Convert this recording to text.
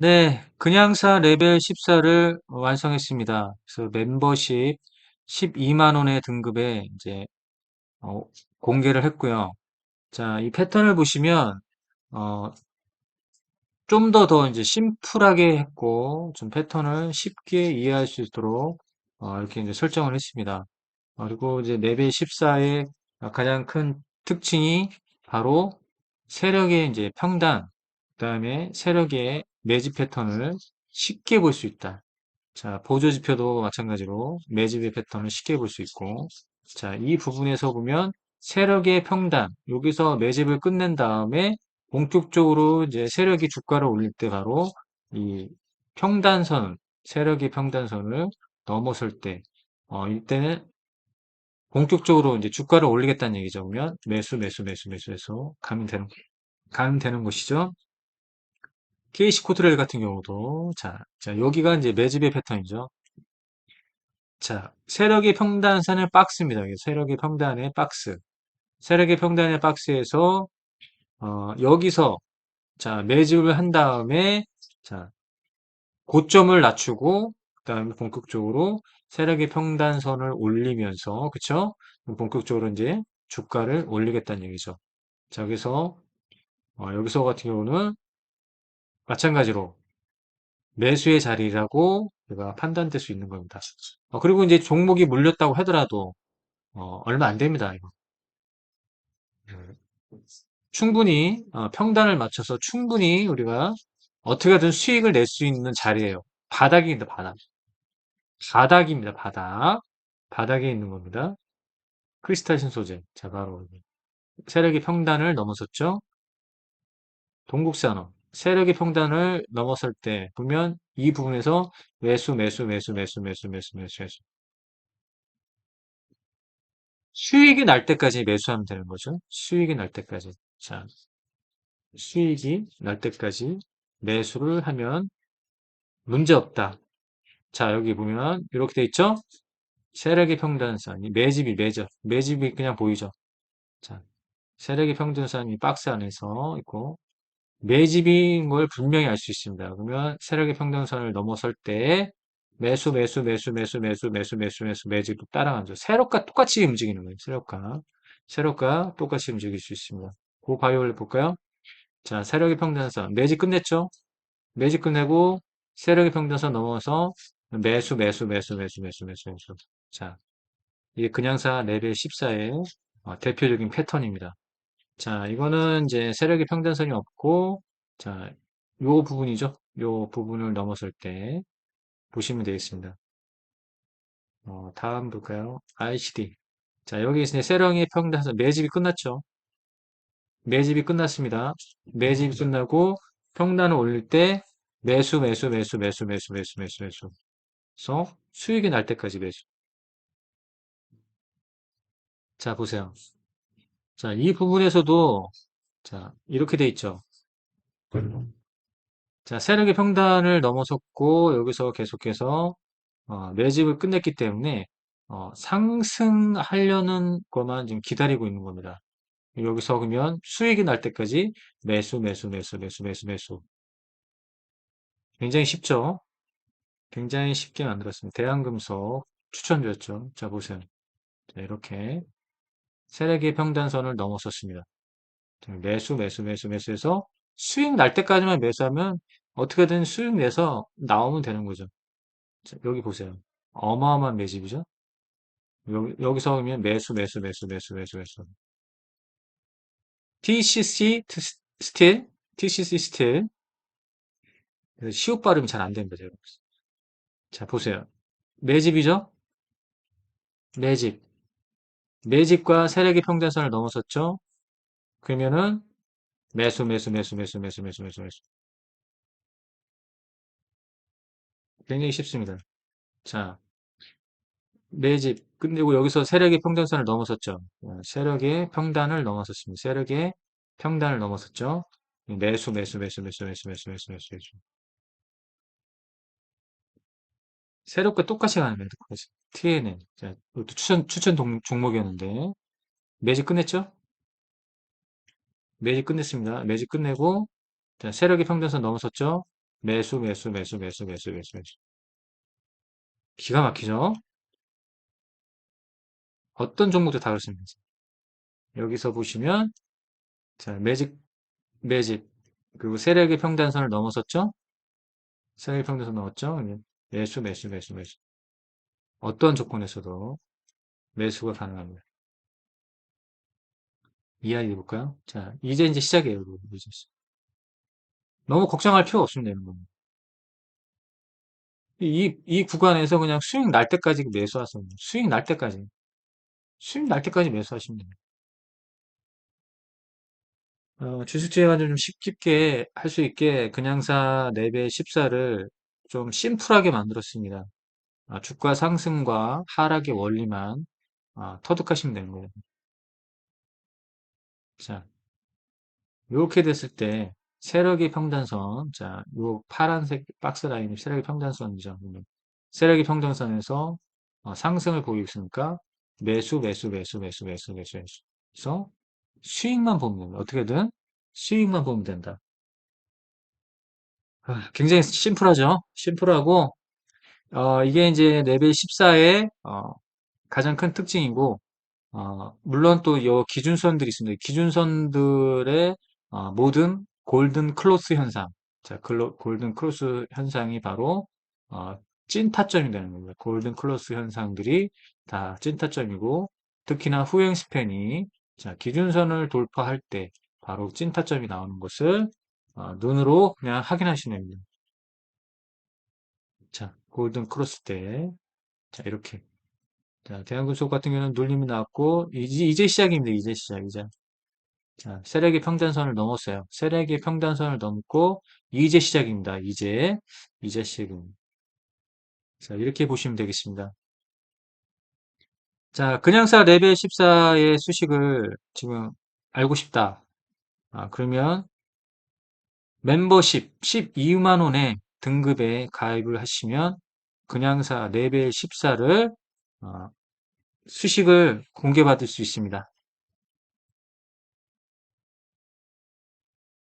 네, 그냥사 레벨 14를 완성했습니다. 그래서 멤버십 12만 원의 등급에 이제 어, 공개를 했고요. 자, 이 패턴을 보시면 어, 좀 더 더 이제 심플하게 했고 좀 패턴을 쉽게 이해할 수 있도록 어, 이렇게 이제 설정을 했습니다. 어, 그리고 이제 레벨 14의 가장 큰 특징이 바로 세력의 이제 평단, 그 다음에 세력의 매집 패턴을 쉽게 볼 수 있다. 자, 보조 지표도 마찬가지로 매집의 패턴을 쉽게 볼 수 있고, 자, 이 부분에서 보면 세력의 평단, 여기서 매집을 끝낸 다음에 본격적으로 이제 세력이 주가를 올릴 때 바로 이 평단선, 세력의 평단선을 넘어설 때, 어, 이때는 본격적으로 이제 주가를 올리겠다는 얘기죠. 그러면 매수, 매수, 매수, 매수 해서 가면 되는, 가면 되는 것이죠. KC 코트레일 같은 경우도, 자, 자, 여기가 이제 매집의 패턴이죠. 자, 세력의 평단선의 박스입니다. 세력의 평단의 박스. 세력의 평단의 박스에서, 어, 여기서, 자, 매집을 한 다음에, 자, 고점을 낮추고, 그 다음에 본격적으로 세력의 평단선을 올리면서, 그쵸? 본격적으로 이제 주가를 올리겠다는 얘기죠. 자, 여기서, 어, 여기서 같은 경우는 마찬가지로 매수의 자리라고 제가 판단될 수 있는 겁니다. 어, 그리고 이제 종목이 물렸다고 하더라도, 어, 얼마 안 됩니다, 이거. 음, 충분히, 어, 평단을 맞춰서 충분히 우리가 어떻게든 수익을 낼 수 있는 자리예요. 바닥입니다, 바닥. 바닥입니다, 바닥. 바닥에 있는 겁니다. 크리스탈 신 소재. 자, 바로 세력의 평단을 넘어섰죠. 동국산업. 세력의 평단을 넘어설 때 보면 이 부분에서 매수, 매수, 매수, 매수, 매수, 매수, 매수, 매수. 수익이 날 때까지 매수하면 되는 거죠. 수익이 날 때까지. 자, 수익이 날 때까지 매수를 하면 문제 없다. 자, 여기 보면 이렇게 돼 있죠? 세력의 평단선이 매집이 매접. 매집이 그냥 보이죠? 자, 세력의 평균선이 박스 안에서 있고 매집인 걸 분명히 알 수 있습니다. 그러면 세력의 평균선을 넘어설 때 매수, 매수, 매수, 매수, 매수, 매수, 매수, 매수, 매집도 따라가죠. 세력과 똑같이 움직이는 거예요. 세력과. 세력과 똑같이 움직일 수 있습니다. 그 바이올렛 볼까요? 자, 세력의 평균선. 매집 끝냈죠? 매집 끝내고 세력의 평균선 넘어서 매수, 매수, 매수, 매수, 매수, 매수, 매수. 자, 이게 그냥사 레벨 14의 어, 대표적인 패턴입니다. 자, 이거는 이제 세력의 평단선이 없고, 자, 요 부분이죠. 요 부분을 넘어설 때 보시면 되겠습니다. 어, 다음 볼까요? ICD. 자, 여기 이제 세력의 평단선 매집이 끝났죠. 매집이 끝났습니다. 매집이 끝나고 평단을 올릴 때 매수, 매수, 매수, 매수, 매수, 매수, 매수, 매수. 그래서 수익이 날 때까지 매수. 자, 보세요. 자, 이 부분에서도 자, 이렇게 돼 있죠. 자, 세력의 평단을 넘어섰고 여기서 계속해서 어, 매집을 끝냈기 때문에 어, 상승하려는 것만 지금 기다리고 있는 겁니다. 여기서 그러면 수익이 날 때까지 매수, 매수, 매수, 매수, 매수, 매수. 굉장히 쉽죠? 굉장히 쉽게 만들었습니다. 대한금속 추천드렸죠. 자, 보세요. 자, 이렇게 세력의 평단선을 넘어섰습니다. 매수, 매수, 매수, 매수해서 수익 날 때까지만 매수하면 어떻게든 수익 내서 나오면 되는 거죠. 자, 여기 보세요. 어마어마한 매집이죠. 여기, 여기서 보면 매수, 매수, 매수, 매수, 매수, 매수. TCC 스틸, TCC 스틸. 시옷 발음이 잘 안 됩니다. 제가. 자, 보세요. 매집이죠? 매집. 매집과 세력의 평단선을 넘어섰죠? 그러면은 매수, 매수, 매수, 매수, 매수, 매수, 매수, 매수. 굉장히 쉽습니다. 자, 매집 끝내고 여기서 세력의 평단선을 넘어섰죠. 어, 세력의 평단을 넘어섰습니다. 세력의 평단을 넘어섰죠. 매수, 매수, 매수, 매수, 매수, 매수, 매수, 매수, 매수. 세력과 똑같이 가는 똑같이. TNN. 자, 이것도 추천, 추천 동- 종목이었는데. 매집 끝냈죠? 매집 끝냈습니다. 매집 끝내고, 자, 세력의 평단선 넘어섰죠? 매수, 매수, 매수, 매수, 매수, 매수, 매수. 기가 막히죠? 어떤 종목도 다 그렇습니다. 여기서 보시면, 자, 매직, 매집, 그리고 세력의 평단선을 넘어섰죠? 세력의 평단선 넘었죠? 매수, 매수, 매수, 매수. 어떤 조건에서도 매수가 가능합니다. 이야기 해볼까요? 자, 이제 이제 시작이에요, 여러분. 너무 걱정할 필요 없습니다, 여러분. 이, 이 구간에서 그냥 수익 날 때까지 매수하세요. 수익 날 때까지. 수익 날 때까지 매수하시면 됩니다. 어, 주식투자가 좀 쉽게 할 수 있게 그냥사 4배 14를 좀 심플하게 만들었습니다. 아, 주가 상승과 하락의 원리만 아, 터득하시면 되는 거예요. 자, 이렇게 됐을 때 세력의 평단선, 자, 요 파란색 박스 라인이 세력의 평단선이죠. 세력의 평단선에서 어, 상승을 보이고 있으니까 매수, 매수, 매수, 매수, 매수, 매수, 매수. 그래서 수익만 보면. 어떻게든 수익만 보면 된다. 아, 굉장히 심플하죠? 심플하고, 어, 이게 이제 레벨 14의 어, 가장 큰 특징이고, 어, 물론 또 요 기준선들이 있습니다. 기준선들의 어, 모든 골든 클로스 현상. 자, 글로, 골든 클로스 현상이 바로 어, 찐 타점이 되는 겁니다. 골든 클로스 현상들이 다 찐 타점이고 특히나 후행 스팬이 자, 기준선을 돌파할 때 바로 찐 타점이 나오는 것을 어, 눈으로 그냥 확인하시면 됩니다. 자, 골든 크로스 때 자, 이렇게 자, 대한금속 같은 경우는 눌림이 나왔고 이제, 이제 시작입니다. 이제 시작, 이제. 자, 세력의 평단선을 넘었어요. 세력의 평단선을 넘고 이제 시작입니다. 이제 이제 시작입니다. 자, 이렇게 보시면 되겠습니다. 자, 그냥사 레벨 14의 수식을 지금 알고 싶다. 아, 그러면 멤버십 12만 원의 등급에 가입을 하시면 그냥사 레벨 14를 수식을 공개받을 수 있습니다.